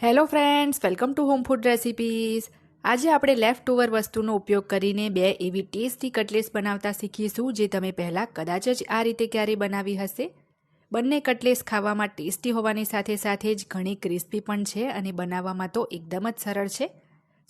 Hello friends welcome to home food recipes આજે આપણે left over વસ્તુનો ઉપયોગ કરીને બે એવી ટેસ્ટી કટલેસ બનાવતા શીખીશું, જે તમે પહેલાં કદાચ જ આ રીતે ક્યારેય બનાવી હશે. બંને કટલેસ ખાવામાં ટેસ્ટી હોવાની સાથે સાથે જ ઘણી ક્રિસ્પી પણ છે અને બનાવવામાં તો એકદમ જ સરળ છે.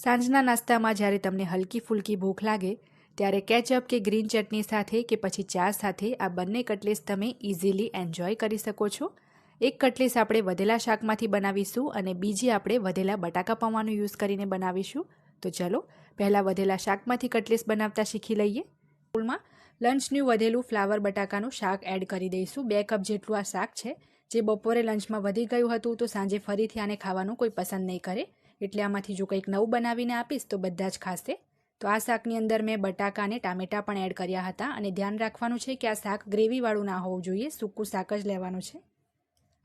સાંજના નાસ્તામાં જ્યારે તમને હલકી ફૂલકી ભૂખ લાગે, ત્યારે કેચઅપ કે ગ્રીન ચટણી સાથે કે પછી ચા સાથે આ બંને કટલેસ તમે ઇઝીલી એન્જોય કરી શકો છો. એક કટલેસ આપણે વધેલા શાકમાંથી બનાવીશું અને બીજી આપણે વધેલા બટાકા પૌવાનું યુઝ કરીને બનાવીશું. તો ચલો, પહેલાં વધેલા શાકમાંથી કટલેસ બનાવતા શીખી લઈએ. સ્કૂલમાં લંચનું વધેલું ફ્લાવર બટાકાનું શાક એડ કરી દઈશું. બે કપ જેટલું આ શાક છે. જે બપોરે લંચમાં વધી ગયું હતું તો સાંજે ફરીથી આને ખાવાનું કોઈ પસંદ નહીં કરે. એટલે આમાંથી જો કંઈક નવું બનાવીને આપીશ તો બધા જ ખાશે. તો આ શાકની અંદર મેં બટાકા અને ટામેટાં પણ એડ કર્યા હતા અને ધ્યાન રાખવાનું છે કે આ શાક ગ્રેવીવાળું ના હોવું જોઈએ. સૂકું શાક જ લેવાનું છે.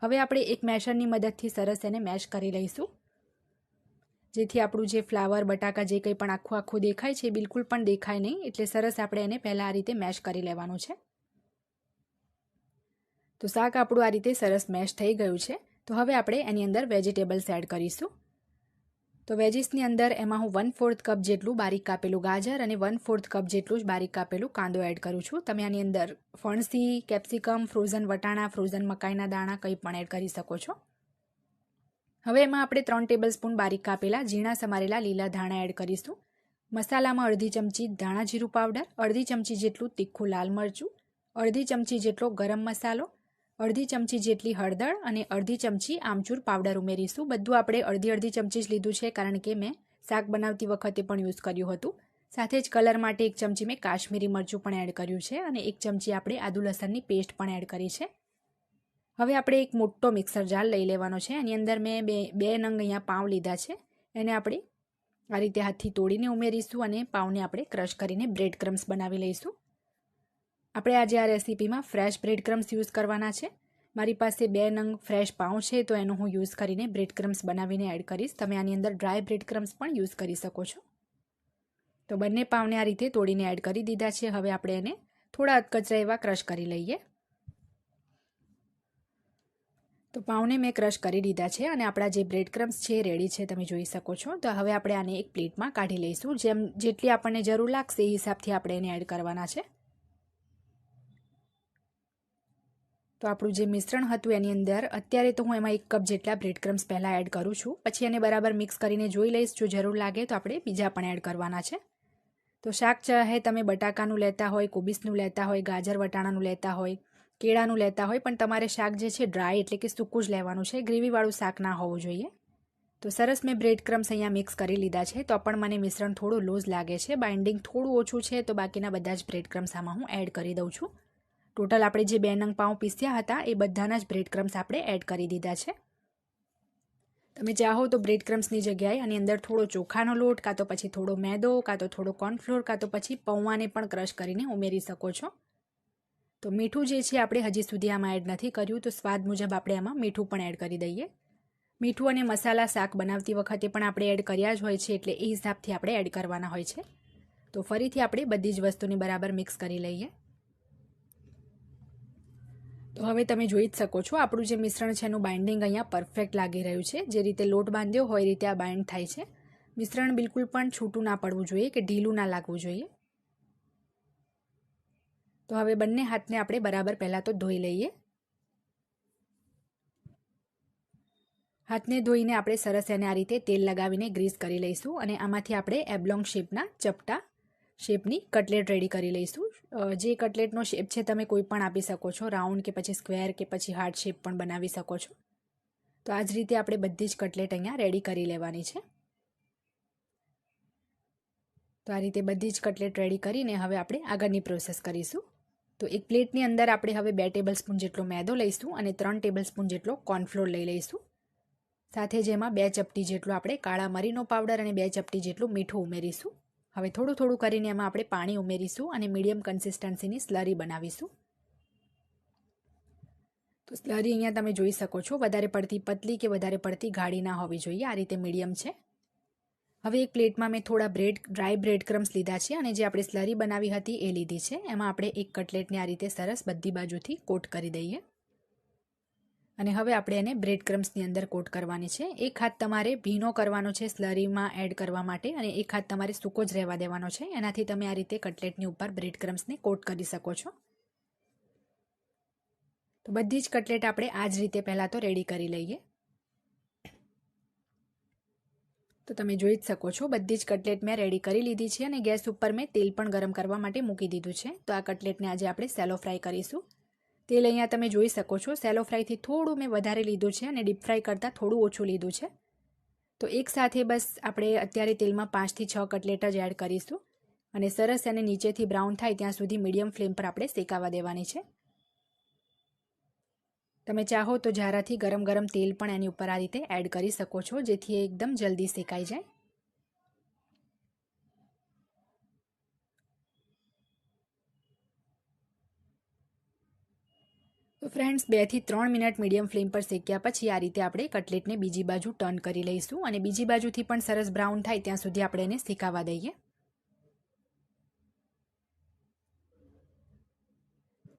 હવે આપણે એક મેશરની મદદથી સરસ એને મેશ કરી લઈશું. જેથી આપણું જે ફ્લાવર, બટાકા જે કંઈ પણ આખું આખું દેખાય છે બિલકુલ પણ દેખાય નહીં. એટલે સરસ આપણે એને પહેલાં આ રીતે મેશ કરી લેવાનું છે. તો શાક આપણું આ રીતે સરસ મેશ થઈ ગયું છે. તો હવે આપણે એની અંદર વેજીટેબલ્સ એડ કરીશું. તો વેજીસની અંદર એમાં હું વન ફોર્થ કપ જેટલું બારીક કાપેલું ગાજર અને વન ફોર્થ કપ જેટલું જ બારીક કાપેલું કાંદો એડ કરું છું. તમે આની અંદર ફણસી, કેપ્સિકમ, ફ્રોઝન વટાણા, ફ્રોઝન મકાઈના દાણા કંઈ પણ એડ કરી શકો છો. હવે એમાં આપણે ત્રણ ટેબલ સ્પૂન બારીક કાપેલા ઝીણા સમારેલા લીલા ધાણા એડ કરીશું. મસાલામાં અડધી ચમચી ધાણા જીરું પાવડર, અડધી ચમચી જેટલું તીખું લાલ મરચું, અડધી ચમચી જેટલો ગરમ મસાલો અડધી ચમચી જેટલી હળદર અને અડધી ચમચી આમચૂર પાવડર ઉમેરીશું. બધું આપણે અડધી અડધી ચમચી જ લીધું છે, કારણ કે મેં શાક બનાવતી વખતે પણ યુઝ કર્યું હતું. સાથે જ કલર માટે એક ચમચી મેં કાશ્મીરી મરચું પણ એડ કર્યું છે અને એક ચમચી આપણે આદુ લસણની પેસ્ટ પણ એડ કરી છે. હવે આપણે એક મોટો મિક્સર જાર લઈ લેવાનો છે. એની અંદર મેં બે બે નંગ અહીંયા પાઉં લીધા છે. એને આપણે આ રીતે હાથથી તોડીને ઉમેરીશું અને પાઉંને આપણે ક્રશ કરીને બ્રેડ ક્રમ્સ બનાવી લઈશું. આપણે આજે આ રેસીપીમાં ફ્રેશ બ્રેડ ક્રમ્સ યુઝ કરવાના છે. મારી પાસે બે નંગ ફ્રેશ પાઉં છે, તો એનો હું યુઝ કરીને બ્રેડ ક્રમ્સ બનાવીને એડ કરીશ. તમે આની અંદર ડ્રાય બ્રેડ ક્રમ્સ પણ યુઝ કરી શકો છો. તો બંને પાઉને આ રીતે તોડીને એડ કરી દીધા છે. હવે આપણે એને થોડા અધકચરા એવા ક્રશ કરી લઈએ. તો પાઉને મેં ક્રશ કરી દીધા છે અને આપણા જે બ્રેડ ક્રમ્સ છે રેડી છે, તમે જોઈ શકો છો. તો હવે આપણે આને એક પ્લેટમાં કાઢી લઈશું. જેમ જેટલી આપણને જરૂર લાગશે એ હિસાબથી આપણે એને એડ કરવાના છે. તો આપણું જે મિશ્રણ હતું એની અંદર, અત્યારે તો હું એમાં એક કપ જેટલા બ્રેડ ક્રમ્સ પહેલાં એડ કરું છું. પછી એને બરાબર મિક્સ કરીને જોઈ લઈશ, જો જરૂર લાગે તો આપણે બીજા પણ એડ કરવાના છે. તો શાક ચાહે તમે બટાકાનું લેતા હોય કોબીસનું લેતા હોય, ગાજર વટાણાનું લેતા હોય, કેળાનું લેતા હોય, પણ તમારે શાક જે છે ડ્રાય એટલે કે સૂકું જ લેવાનું છે. ગ્રેવીવાળું શાક ના હોવું જોઈએ. તો સરસ મેં બ્રેડ ક્રમ્સ અહીંયા મિક્સ કરી લીધા છે. તો પણ મને મિશ્રણ થોડું લૂઝ લાગે છે. બાઇન્ડિંગ થોડું ઓછું છે, તો બાકીના બધા જ બ્રેડ ક્રમ્સ આમાં હું એડ કરી દઉં છું. ટોટલ આપણે જે બે નંગ પાઉં પીસ્યા હતા, એ બધાના જ બ્રેડ ક્રમ્સ આપણે એડ કરી દીધા છે. તમે ચાહો તો બ્રેડ ક્રમ્સની જગ્યાએ આની અંદર થોડો ચોખાનો લોટ, કાં તો પછી થોડો મેદો, કાં તો થોડો કોર્નફ્લોર કાં તો પછી પૌવાને પણ ક્રશ કરીને ઉમેરી શકો છો. તો મીઠું જે છે આપણે હજી સુધી આમાં એડ નથી કર્યું, તો સ્વાદ મુજબ આપણે આમાં મીઠું પણ એડ કરી દઈએ. મીઠું અને મસાલા શાક બનાવતી વખતે પણ આપણે એડ કર્યા જ હોય છે, એટલે એ હિસાબથી આપણે એડ કરવાના હોય છે. તો ફરીથી આપણે બધી જ વસ્તુને બરાબર મિક્સ કરી લઈએ. તો હવે તમે જોઈ જ શકો છો, આપણું જે મિશ્રણ છે એનું બાઇન્ડિંગ અહીંયા પરફેક્ટ લાગી રહ્યું છે. જે રીતે લોટ બાંધ્યો હોય રીતે આ બાઇન્ડ થાય છે. મિશ્રણ બિલકુલ પણ છૂટું ના પડવું જોઈએ કે ઢીલું ના લાગવું જોઈએ. તો હવે બંને હાથને આપણે બરાબર પહેલાં તો ધોઈ લઈએ. હાથને ધોઈને આપણે સરસ એને આ રીતે તેલ લગાવીને ગ્રીસ કરી લઈશું અને આમાંથી આપણે એબ્લોંગ શેપના ચપટા શેપની કટલેટ રેડી કરી લઈશું. જે કટલેટનો શેપ છે તમે કોઈ પણ આપી શકો છો. રાઉન્ડ કે પછી સ્ક્વેર કે પછી હાર્ટ શેપ પણ બનાવી શકો છો. તો આ જ રીતે આપણે બધી જ કટલેટ અહીંયા રેડી કરી લેવાની છે. તો આ રીતે બધી જ કટલેટ રેડી કરીને હવે આપણે આગળની પ્રોસેસ કરીશું. તો એક પ્લેટની અંદર આપણે હવે બે ટેબલ સ્પૂન જેટલો મેદો લઈશું અને ત્રણ ટેબલ સ્પૂન જેટલો કોર્નફ્લોર લઈ લઈશું. સાથે જેમાં બે ચપટી જેટલો આપણે કાળા મરીનો પાવડર અને બે ચપટી જેટલું મીઠું ઉમેરીશું. હવે થોડું થોડું કરીને એમાં આપણે પાણી ઉમેરીશું અને મીડિયમ કન્સિસ્ટન્સીની સ્લરી બનાવીશું. તો સ્લરી અહીંયા તમે જોઈ શકો છો, વધારે પડતી પતલી કે વધારે પડતી ગાઢી ના હોવી જોઈએ, આ રીતે મીડિયમ છે. હવે એક પ્લેટમાં મેં થોડા બ્રેડ, ડ્રાય બ્રેડ ક્રમ્સ લીધા છે અને જે આપણે સ્લરી બનાવી હતી એ લીધી છે. એમાં આપણે એક કટલેટને આ રીતે સરસ બધી બાજુથી કોટ કરી દઈએ. અને હવે આપણે એને બ્રેડ ક્રમ્સની અંદર કોટ કરવાની છે. એક હાથ તમારે ભીનો કરવાનો છે સ્લરીમાં એડ કરવા માટે અને એક હાથ તમારે સૂકો જ રહેવા દેવાનો છે. એનાથી તમે આ રીતે કટલેટની ઉપર બ્રેડ ક્રમ્સને કોટ કરી શકો છો. તો બધી જ કટલેટ આપણે આ જ રીતે પહેલાં તો રેડી કરી લઈએ. તો તમે જોઈ જ શકો છો, બધી જ કટલેટ મેં રેડી કરી લીધી છે અને ગેસ ઉપર મેં તેલ પણ ગરમ કરવા માટે મૂકી દીધું છે. તો આ કટલેટને આજે આપણે સેલો ફ્રાય કરીશું. તેલ અહીંયા તમે જોઈ શકો છો. સેલો ફ્રાયથી થોડું મેં વધારે લીધું છે અને ડીપ ફ્રાય કરતાં થોડું ઓછું લીધું છે. તો એક સાથે બસ આપણે અત્યારે તેલમાં પાંચથી છ કટલેટ જ એડ કરીશું. અને સરસ એને નીચેથી બ્રાઉન થાય ત્યાં સુધી મીડિયમ ફ્લેમ પર આપણે શેકાવા દેવાની છે. તમે ચાહો તો જારાથી ગરમ ગરમ તેલ પણ એની ઉપર આ રીતે એડ કરી શકો છો, જેથી એકદમ જલ્દી શેકાઈ જાય. તો ફ્રેન્ડ્સ બેથી ત્રણ મિનિટ મીડિયમ ફ્લેમ પર શેક્યા પછી આ રીતે આપણે કટલેટને બીજી બાજુ ટર્ન કરી લઈશું અને બીજી બાજુથી પણ સરસ બ્રાઉન થાય ત્યાં સુધી આપણે એને શેકાવા દઈએ.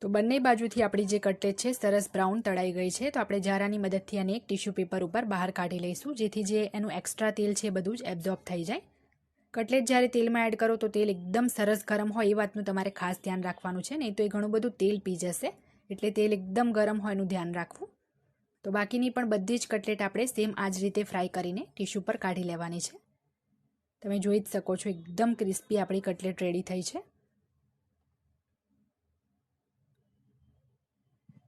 તો બંને બાજુથી આપણી જે કટલેટ છે, સરસ બ્રાઉન તળાઈ ગઈ છે, તો આપણે જારાની મદદથી આને એક ટીશ્યુ પેપર ઉપર બહાર કાઢી લઈશું, જેથી જે એનું એક્સ્ટ્રા તેલ છે બધું જ એબ્ઝોર્બ થઈ જાય. કટલેટ જ્યારે તેલમાં એડ કરો તો તેલ એકદમ સરસ ગરમ હોય એ વાતનું તમારે ખાસ ધ્યાન રાખવાનું છે, નહીં તો એ ઘણું બધું તેલ પી જશે. એટલે તેલ એકદમ ગરમ હોય એનું ધ્યાન રાખવું. તો બાકીની પણ બધી જ કટલેટ આપણે સેમ આ જ રીતે ફ્રાય કરીને ટીશ્યુ પર કાઢી લેવાની છે. તમે જોઈ જ શકો છો એકદમ ક્રિસ્પી આપણી કટલેટ રેડી થઈ છે.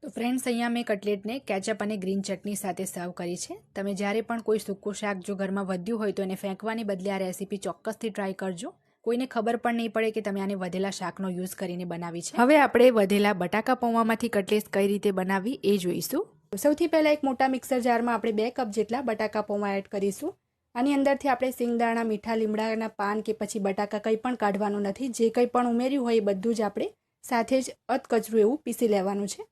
તો ફ્રેન્ડ્સ અહીંયા મેં કટલેટને કેચઅપ અને ગ્રીન ચટણી સાથે સર્વ કરી છે. તમે જ્યારે પણ કોઈ સૂકું શાક જો ઘરમાં વધ્યું હોય તો એને ફેંકવાની બદલે આ રેસીપી ચોક્કસથી ટ્રાય કરજો. કોઈને ખબર પણ નહીં પડે કે તમે આને વધેલા શાકનો યુઝ કરીને બનાવી છે. હવે આપણે વધેલા બટાકા પૌવામાંથી કટલેસ કઈ રીતે બનાવી એ જોઈશું. સૌથી પહેલાં એક મોટા મિક્સર જારમાં આપણે બે કપ જેટલા બટાકા પૌવા એડ કરીશું. આની અંદરથી આપણે સિંગદાણા મીઠા, લીમડાના પાન કે પછી બટાકા કંઈ પણ કાઢવાનું નથી, જે કંઈ પણ ઉમેર્યું હોય એ બધું જ આપણે સાથે જ અતકચરું એવું પીસી લેવાનું છે.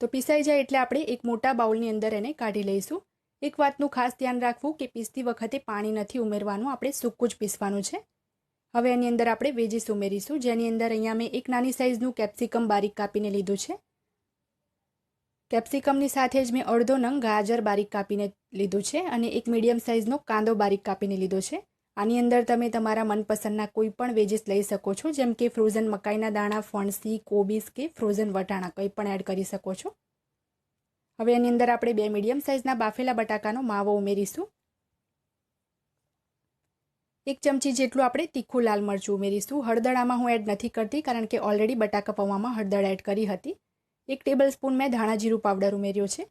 તો પીસાઈ જાય એટલે આપણે એક મોટા બાઉલની અંદર એને કાઢી લઈશું. એક વાતનું ખાસ ધ્યાન રાખવું કે પીસતી વખતે પાણી નથી ઉમેરવાનું, આપણે સૂકું જ પીસવાનું છે. હવે એની અંદર આપણે વેજીસ ઉમેરીશું, જેની અંદર અહીંયા મેં એક નાની સાઇઝનું કેપ્સિકમ બારીક કાપીને લીધું છે. કેપ્સિકમની સાથે જ મેં અડધો નંગ ગાજર બારીક કાપીને લીધું છે અને એક મીડિયમ સાઇઝનો કાંદો બારીક કાપીને લીધો છે. આની અંદર તમે તમારા મનપસંદના કોઈ પણ વેજીસ લઈ શકો છો, જેમ કે ફ્રોઝન મકાઈના દાણા, ફણસી, કોબીસ કે ફ્રોઝન વટાણા, કંઈ પણ એડ કરી શકો છો. હવે એની અંદર આપણે બે મીડિયમ સાઇઝના બાફેલા બટાકાનો માવો ઉમેરીશું. એક ચમચી જેટલું આપણે તીખું લાલ મરચું ઉમેરીશું. હળદળામાં હું એડ નથી કરતી કારણ કે ઓલરેડી બટાકા પૌવામાં હળદર એડ કરી હતી. એક ટેબલ સ્પૂન મેં ધાણા જીરું પાવડર ઉમેર્યો છે.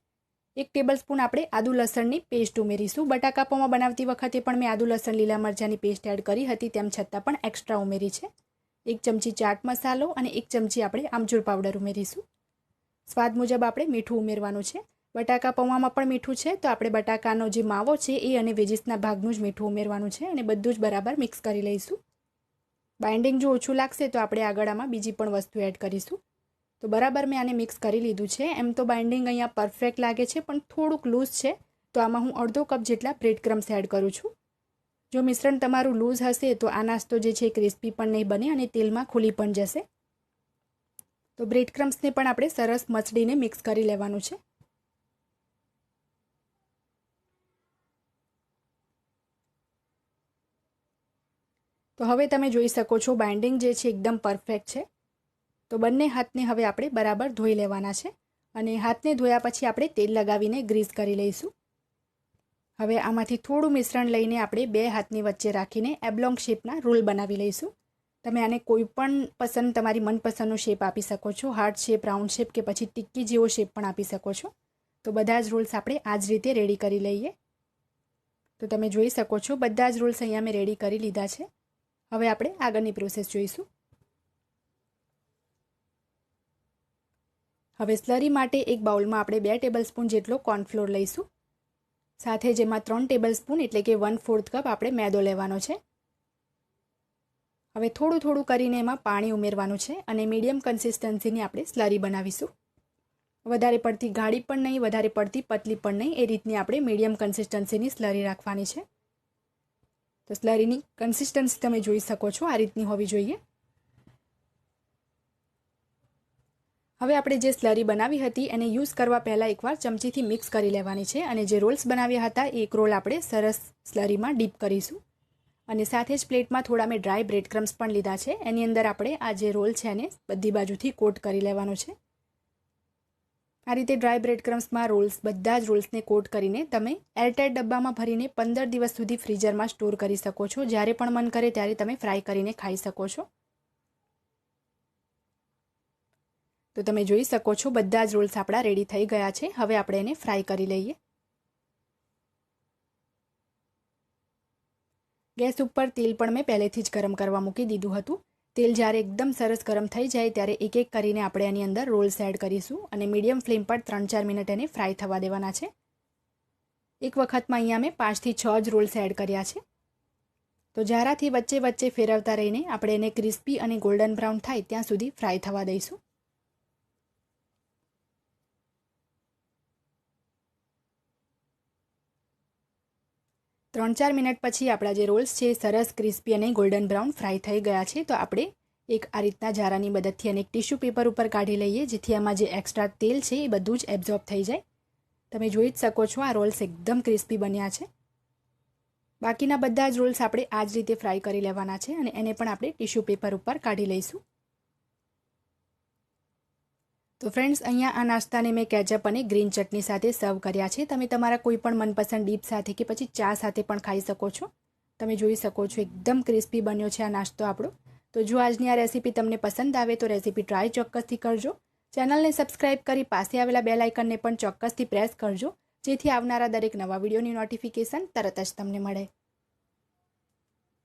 એક ટેબલ સ્પૂન આપણે આદુ લસણની પેસ્ટ ઉમેરીશું. બટાકા પૌવા બનાવતી વખતે પણ મેં આદુ લસણ, લીલા મરચાંની પેસ્ટ એડ કરી હતી, તેમ છતાં પણ એક્સ્ટ્રા ઉમેરી છે. એક ચમચી ચાટ મસાલો અને એક ચમચી આપણે આમચૂર પાવડર ઉમેરીશું. સ્વાદ મુજબ આપણે મીઠું ઉમેરવાનું છે. બટાકા પૌવામાં પણ મીઠું છે, તો આપણે બટાકાનો જે માવો છે એ અને વેજીસના ભાગનું જ મીઠું ઉમેરવાનું છે અને બધું જ બરાબર મિક્સ કરી લઈશું. બાઇન્ડિંગ જો ઓછું લાગશે તો આપણે આગળ આમાં બીજી પણ વસ્તુ એડ કરીશું. તો બરાબર મેં આને મિક્સ કરી લીધું છે. એમ તો બાઇન્ડિંગ અહીંયા પરફેક્ટ લાગે છે, પણ થોડુંક લૂઝ છે, તો આમાં હું અડધો કપ જેટલા બ્રેડ ક્રમ્સ એડ કરું છું. જો મિશ્રણ તમારું લૂઝ હશે તો આ નાસ્તો જે છે ક્રિસ્પી પણ નહીં બને અને તેલમાં ખુલી પણ જશે. તો બ્રેડ ક્રમ્સને પણ આપણે સરસ મચડીને મિક્સ કરી લેવાનું છે. તો હવે તમે જોઈ શકો છો બાઇન્ડિંગ જે છે એકદમ પરફેક્ટ છે. તો બંને હાથને હવે આપણે બરાબર ધોઈ લેવાના છે અને હાથને ધોયા પછી આપણે તેલ લગાવીને ગ્રીસ કરી લઈશું. હવે આમાંથી થોડું મિશ્રણ લઈને આપણે બે હાથની વચ્ચે રાખીને એબ્લોંગ શેપના રોલ બનાવી લઈશું. તમે આને કોઈ પણ પસંદ, તમારી મનપસંદનો શેપ આપી શકો છો. હાર્ટ શેપ રાઉન્ડ શેપ કે પછી ટિક્કી જેવો શેપ પણ આપી શકો છો. તો બધા જ રોલ્સ આપણે આ જ રીતે રેડી કરી લઈએ. તો તમે જોઈ શકો છો, બધા જ રોલ્સ અહીંયા મેં રેડી કરી લીધા છે. હવે આપણે આગળની પ્રોસેસ જોઈશું. હવે સ્લરી માટે એક બાઉલમાં આપણે બે ટેબલ સ્પૂન જેટલો કોર્નફ્લોર લઈશું. સાથે જેમાં ત્રણ ટેબલ સ્પૂન એટલે કે વન ફોર્થ કપ આપણે મેદો લેવાનો છે. હવે થોડું થોડું કરીને એમાં પાણી ઉમેરવાનું છે અને મીડિયમ કન્સિસ્ટન્સીની આપણે સ્લરી બનાવીશું. વધારે પડતી ગાળી પણ નહીં, વધારે પડતી પતલી પણ નહીં, એ રીતની આપણે મીડિયમ કન્સિસ્ટન્સીની સ્લરી રાખવાની છે. તો સ્લરીની કન્સિસ્ટન્સી તમે જોઈ શકો છો, આ રીતની હોવી જોઈએ. હવે આપણે જે સ્લરી બનાવી હતી એને યુઝ કરવા પહેલાં એકવાર ચમચીથી મિક્સ કરી લેવાની છે અને જે રોલ્સ બનાવ્યા હતા, એ એક રોલ આપણે સરસ સ્લરીમાં ડીપ કરીશું. અને સાથે જ પ્લેટમાં થોડા મેં ડ્રાય બ્રેડ ક્રમ્સ પણ લીધા છે. એની અંદર આપણે આ જે રોલ છે એને બધી બાજુથી કોટ કરી લેવાનો છે. આ રીતે ડ્રાય બ્રેડ ક્રમ્સમાં રોલ્સ, બધા જ રોલ્સને કોટ કરીને તમે એરટાઇટ ડબ્બામાં ભરીને પંદર દિવસ સુધી ફ્રીઝરમાં સ્ટોર કરી શકો છો. જ્યારે પણ મન કરે ત્યારે તમે ફ્રાય કરીને ખાઈ શકો છો. તો તમે જોઈ શકો છો, બધા જ રોલ્સ આપણા રેડી થઈ ગયા છે. હવે આપણે એને ફ્રાય કરી લઈએ. ગેસ ઉપર તેલ પણ મેં પહેલેથી જ ગરમ કરવા મૂકી દીધું હતું. તેલ જ્યારે એકદમ સરસ ગરમ થઈ જાય ત્યારે એક એક કરીને આપણે એની અંદર રોલ્સ એડ કરીશું અને મીડિયમ ફ્લેમ પર ત્રણ ચાર મિનિટ એને ફ્રાય થવા દેવાના છે. એક વખતમાં અહીંયા મેં પાંચથી છ જ રોલ્સ એડ કર્યા છે. તો જારાથી વચ્ચે વચ્ચે ફેરવતા રહીને આપણે એને ક્રિસ્પી અને ગોલ્ડન બ્રાઉન થાય ત્યાં સુધી ફ્રાય થવા દઈશું. ત્રણ ચાર મિનિટ પછી આપણા જે રોલ્સ છે, સરસ, ક્રિસ્પી અને ગોલ્ડન બ્રાઉન ફ્રાય થઈ ગયા છે, તો આપણે એક આ રીતના જારાની મદદથી અને એક ટિશ્યુ પેપર ઉપર કાઢી લઈએ, જેથી આમાં જે એક્સ્ટ્રા તેલ છે એ બધું જ એબ્ઝોર્બ થઈ જાય. તમે જોઈ જ શકો છો આ રોલ્સ એકદમ ક્રિસ્પી બન્યા છે. બાકીના બધા જ રોલ્સ આપણે આ જ રીતે ફ્રાય કરી લેવાના છે અને એને પણ આપણે ટિશ્યુ પેપર ઉપર કાઢી લઈશું. તો ફ્રેન્ડ્સ અહીંયા આ નાસ્તાને મેં કેચઅપ અને ગ્રીન ચટણી સાથે સર્વ કર્યા છે. તમે તમારા કોઈ પણ મનપસંદ ડીપ સાથે કે પછી ચા સાથે પણ ખાઈ શકો છો. તમે જોઈ શકો છો, એકદમ ક્રિસ્પી બન્યો છે આ નાસ્તો આપણો. તો જો આજની આ રેસીપી તમને પસંદ આવે તો રેસીપી ટ્રાય ચોક્કસથી કરજો. ચેનલને સબસ્ક્રાઇબ કરી પાસે આવેલા બેલ આઇકનને પણ ચોક્કસથી પ્રેસ કરજો. જેથી આવનારા દરેક નવા વિડીયોની નોટિફિકેશન તરત જ તમને મળે.